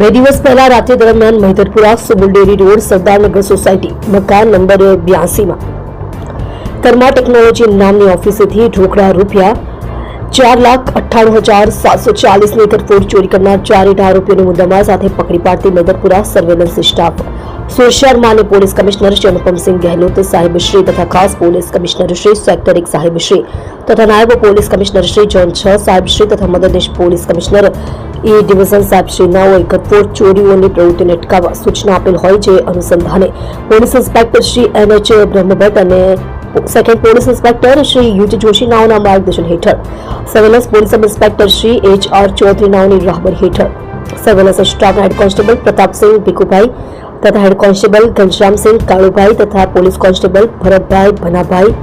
બે દિવસ પહેલા રાત્રિ દરમિયાન Mahidharpura Sumul dairy road Sardarnagar society મકાન નંબર બ્યાસીમાં કર્મા ટેકનોલોજી નામની ઓફિસેથી ઢોકળા રૂપિયા ચાર લાખ અઠ્ઠાણું હજાર સાતસો ચાલીસની કરફોડ ચોરી કરનાર ચાર ઇટા આરોપીઓને મુદ્દામાલ સાથે પકડી પાડતી મેદરપુરા સર્વેલન્સ સ્ટાફ. સુરશિયાર માન્ય પોલીસ કમિશનર શ્રી અનુપમસિંહ ગહેલોત, સાહેબ શ્રી તથા ખાસ પોલીસ કમિશનર શ્રી સેક્ટર એક સાહેબ શ્રી તથા નાયબ પોલીસ કમિશનર શ્રી ઝોન છ, સાહેબ શ્રી તથા મદદનીશ પોલીસ કમિશનર એ ડિવિઝન સાહેબ શ્રી નાઓએ ચોરીઓની પ્રવૃત્તિને અટકાવવા સૂચના આપેલ હોય જે અનુસંધાને police inspector Shri N H Brahmbhatt અને સેકન્ડ પોલીસ ઇન્સ્પેક્ટર શ્રી યુજ જોશી નાઓના માર્ગદર્શન હેઠળ, surveillance police sub inspector Shri H R Chaudhary નાઓની રાહબર હેઠળ, surveillance staff head constable Pratapsinh Bhikhubhai તથા હેડ કોન્સ્ટેબલ ઘનશ્યામસિંહ કાળુભાઈ તથા પોલીસ કોન્સ્ટેબલ ભરતભાઈ ભનાભાઈ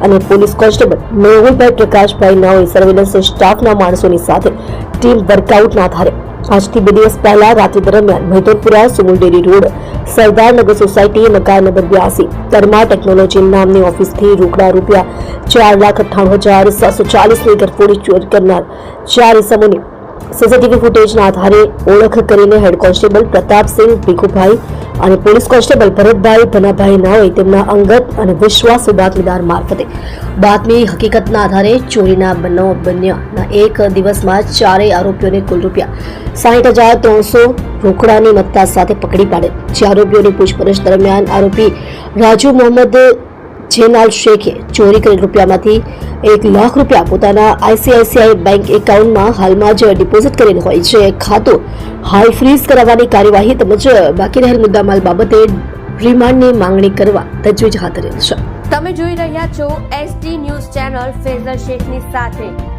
અને પોલીસ કોન્સ્ટેબલ મેહુલભાઈ પ્રકાશભાઈ નાઓએ સર્વેલન્સ સ્ટાફના માણસોની સાથે ટીમ વર્કઆઉટના આધારે. આજથી બે દિવસ પહેલા રાત્રિ દરમિયાન Mahidharpura Sumul dairy road Sardarnagar society મકાન નંબર બ્યાસી કર્મા ટેકનોલોજી નામની ઓફિસથી રોકડા રૂપિયા ચાર લાખ અઠ્ઠાણું હજાર સાતસો ચાલીસની ગરફોડી ચોરી કરનાર ચાર ઇસમોની સીસીટીવી ફૂટેજના આધારે ઓળખ કરીને હેડ કોન્સ્ટેબલ પ્રતાપસિંહ ભીખુભાઈ અને પોલીસ કોન્સ્ટેબલ ભરતભાઈ ભનાભાઈ નાઓએ તેમના અંગત અને વિશ્વાસુ બાતમીદાર મારફતે બાતમી હકીકતના આધારે ચોરીના બનાવ બન્યાના એક દિવસમાં ચારેય આરોપીઓને કુલ રૂપિયા સાહીઠ હજાર ત્રણસો રોકડાની મત્તા સાથે પકડી પાડે. જે આરોપીઓની પૂછપરછ દરમિયાન આરોપી રાજુ મોહમ્મદ જેનાલ શેખે ચોરી કરેલ રૂપિયામાંથી એક લાખ રૂપિયા પોતાના આઈસીઆઈસીઆઈ બેંક એકાઉન્ટમાં હાલમાં જ ડિપોઝિટ કરેલ હોય છે. ખાતું હાલ ફ્રીઝ કરાવવાની કાર્યવાહી તેમજ બાકી રહેલ મુદ્દામાલ બાબતે રિમાન્ડની માંગણી કરવા તજવીજ હાથ ધરેલ છે. તમે જોઈ રહ્યા છો એસટી ન્યૂઝ ચેનલ ફેઝર શેખની સાથે.